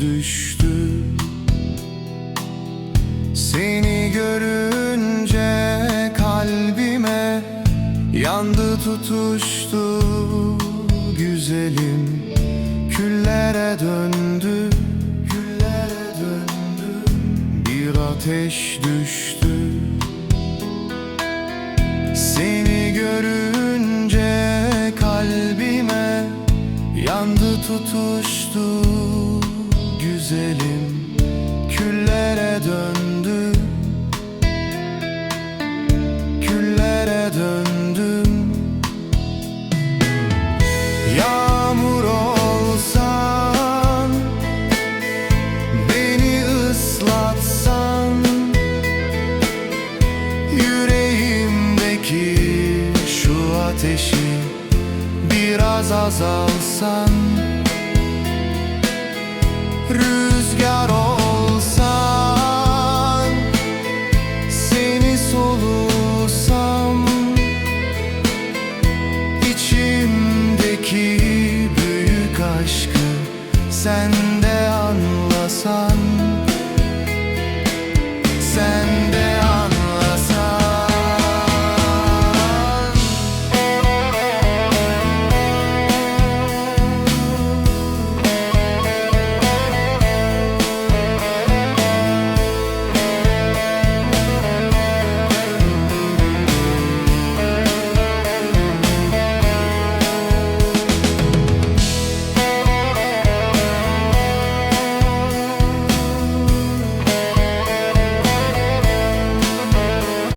Düştü. Seni görünce kalbime Yandı tutuştu. Güzelim Küllere döndü. Küllere döndü. Bir ateş düştü. Seni görünce Yandı tutuştu güzelim Küllere döndü. Küllere döndüm. Yağmur biraz azalsan Rüzgar olsan Seni solusam İçimdeki büyük aşkı Sen de anlasan.